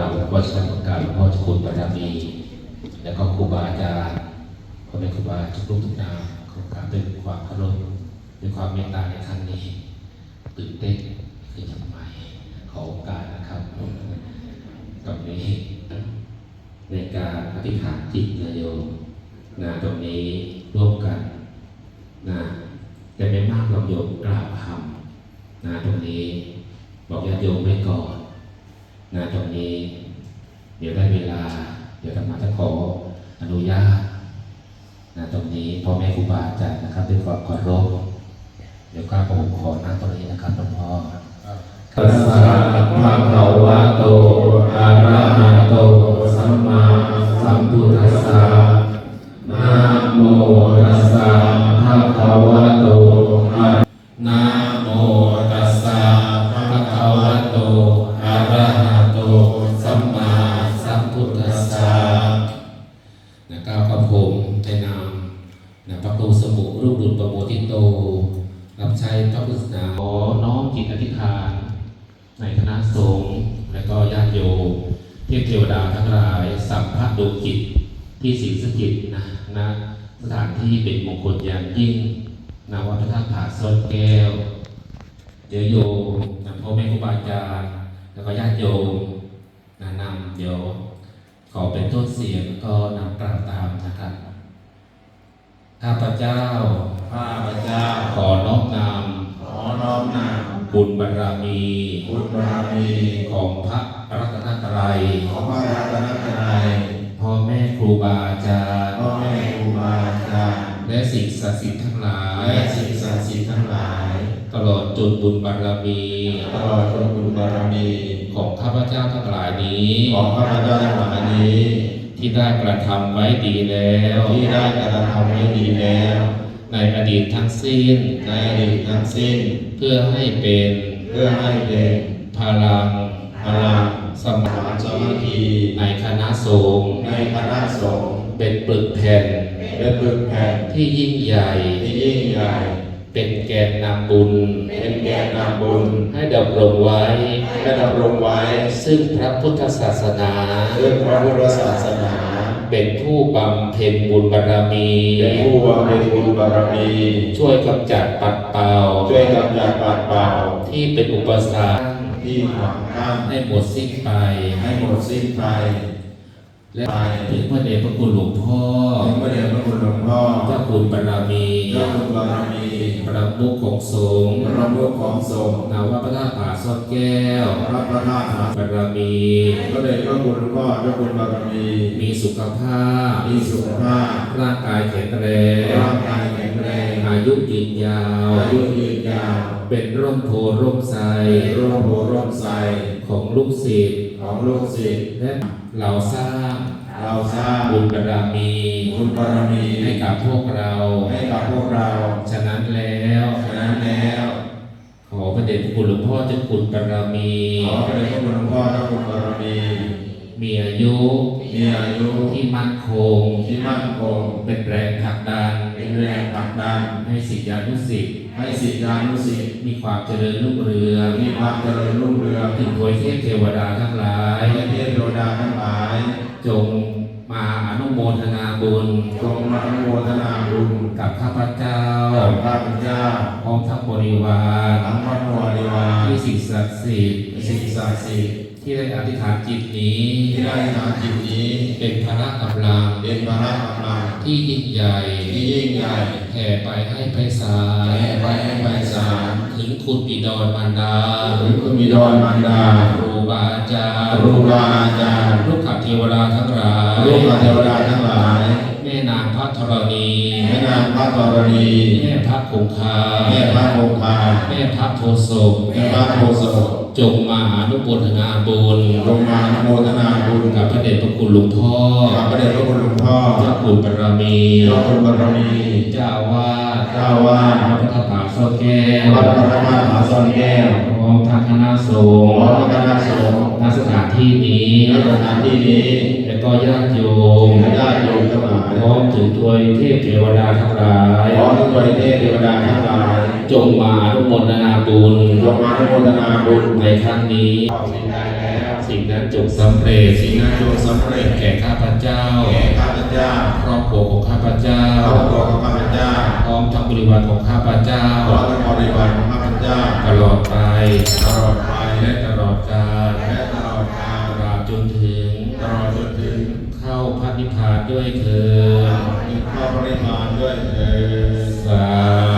นำวัชรประการหลวงพ่อจ้าคุณบารมี แล้วก็ครูบาอาจารย์พ่อแม่ครูบาทุกรูปทุกนามของกาบด้วยความเคารพด้วยความเมตตาในครั้งนี้ตื่นเต้นคือทำไมขอโอกาสนะครับกับนี้ในการอธิษฐานจิตนะโยมนะตรงนี้ร่วมกันนะแต่ไม่มากเราโยมกล่าวคำนะตรงนี้ บอกญาติโยมไว้ก่อน นะตรงนี้ เดี๋ยวได้เวลา เดี๋ยวธรรมะจะขออนุญาตนะตรงนี้พ่อแม่ครูบาอาจารย์นะครับด้วยความเคารพเดี๋ยวกล้าผมขอนั่งตรงนี้นะครับหลวงพ่อตัสสะภะคะวะโต นะพระครูสมุรูปดุลประโมทิโต รับใช้พระพุทธศาสนาขอน้อมจิตอธิษฐาน ในคณะสงฆ์และก็ญาติโยมเทพเทวดาทั้งหลาย สัมภาษดวงจิตที่สิงสถิตนะนะสถานที่เป็นมงคลอย่างยิ่งนาวัดพระธาตุผาซ่อนแก้วเดี๋ยวโยมนะพ่อแม่ครูบาอาจารย์แล้วก็ญาติโยมนะนำเดี๋ยวขอเป็นต้นเสียงก็นำกล่าวตาม ข้าพเจ้า ข้าพเจ้า ขอน้อมนขอน้อมนำบุญบารมีำบุญบารมีของพระรัตนตรัยของพระรัตนตรัยพ่อแม่ครูบาอาจารย์พ่อแม่ครูบาอาจารย์และสิ่งศักดิ์สิทธิ์ทั้งหลายและสิ่งศักดิ์สิทธิ์ทั้งหลาย ตลอดจนบุญบารมีตลอดจนบุญบารมีของข้าพเจ้าทั้งหลายนี้ ของข้าพเจ้าทั้งหลายนี้ ที่ได้กระทำไว้ดีแล้ว ที่ได้กระทำไว้ดีแล้ว ในอดีตทั้งสิ้น ในอดีตทั้งสิ้น เพื่อให้เป็นเพื่อให้เป็นพลังพลังสมสาานสามัคคีในคณะสงฆ์ในคณะสงฆ์เป็นปึกแผ่นและปึกแผ่นที่ยิ่งใหญ่ที่ยิ่งใหญ่ เป็นแกนนำบุญ เป็นแกนนำบุญ ให้ดำรงไว้ ให้ดำรงไว้ ซึ่งพระพุทธศาสนาเรื่องพระพุทธศาสนา เป็นผู้บำเพ็ญบุญบารมี เป็นผู้บำเพ็ญบุญบารมี ช่วยกำจัดปัดเป่า ช่วยกำจัดปัดเป่า ที่เป็นอุปสรรค ที่ขวางกั้นให้หมดสิ้นไป ให้หมดสิ้นไป และถึงพระเดชพระคุณหลวงพ่อถึงพระเดชพระคุณหลวงพ่อเจ้าคุณบารมีเจ้าคุณบารมีประมุขของสงฆ์พระรูปของสงฆ์นาวพระธาตุผาสอดแก้วพระประธานหาบารมีพระเดชพระคุณหลวงพ่อเจ้าคุณบารมี มีสุขภาพ มีสุขภาพร่างกายแข็งแรงร่างกายแข็งแรงอายุยืนยาวอายุยืนยาว เป็นร่มโพร่มไทรร่มโพร่มใสของลูกศิษย์ ของลูกศิษย์และเราสร้างเราสร้างบุญบารมีบุญบารมีให้กับพวกเรา ให้กับพวกเรา ฉะนั้นแล้วฉะนั้นแล้ว ขอพระเดชพระคุณหลวงพ่อเจ้าคุณบารมี ขอพระเดชพระคุณหลวงพ่อเจ้าคุณบารมี มีอายุ มีอายุที่มั่นคง ที่มั่นคง เป็นแรงผลักดัน เป็นแรงผลักดันให้ศิษยานุศิษย์ให้ศิษยานุศิษย์มีความเจริญรุ่งเรืองมีความเจริญรุ่งเรืองถึงโดยเทพเทวดาทั้งหลายให้เทพโยดาทั้งหลาย จงมาอนุโมทนาบุญจงมาอนุโมทนาบุญกับข้าพเจ้ากับข้าพเจ้าพร้อมทั้งบริวารทั้งวัดวาริวารที่สิ่งศักดิ์สิทธิ์สิ่งศักดิ์สิทธิ์ที่ได้อธิษฐานจิตนี้ ที่ได้ทำจิตนี้ เป็นพระกำลังเป็นพระกำลัง ที่ยิ่งใหญ่ที่ยิ่งใหญ่แผ่ไปให้ไพศาลแผ่ไปให้ไพศาลถึงคุณบิดรมารดาถึงคุณบิดรมารดาครูบาอาจารย์ครูบาอาจารย์ลูกขับเทวดาทั้งหลายลูกเทวดาทั้งหลายแม่นางพระธรณีแม่นางพระธรณีแม่พระคงคาแม่พระโมคาแม่พระโพธิ์ศพแม่พระโพธิ์ศพจงมาอนุโมทนาบุญลงมาอนุโมทนาบุญกับพระเดชพระคุณหลวงพ่อกับพระเดชพระคุณหลวงพ่อเจ้าคุณบารมีเจ้าคุณบารมีเจ้าอาวาสเจ้าอาวาสพระพุทธผาโซแก้ววัดพระธาตุมหาสอนแก้วพร้อมทางคณะสงขฆ์อพระคณะสงฆ์ณสถานที่นี้ณสถานที่นี้และก็ญาติโยมและญาติโยมทั้งหลายพร้อมถึงทวยเทพเทวดาทั้งหลายขอทุกประเทศเทวดาทั้งหลาย จงมาอนุโมทนาบุญจงมาอนุโมทนาบุญในครั้งนี้สิ่งใดแล้วสิ่งนั้นจงสำเร็จสิ่งนั้นจงสำเร็จแก่ข้าพเจ้าแก่ข้าพเจ้าครอบครัวของข้าพเจ้าครอบครัวของข้าพเจ้าพร้อมทั้งบริวารของข้าพเจ้าขอทั้งบริวารของข้าพเจ้าตลอดไปตลอดไปและตลอดกาลและตลอดกาลตราบจนถึงตลอดจนถึงเข้าพระนิพพานด้วยเถิดมีข้าพระนิพพานด้วยเถิดสา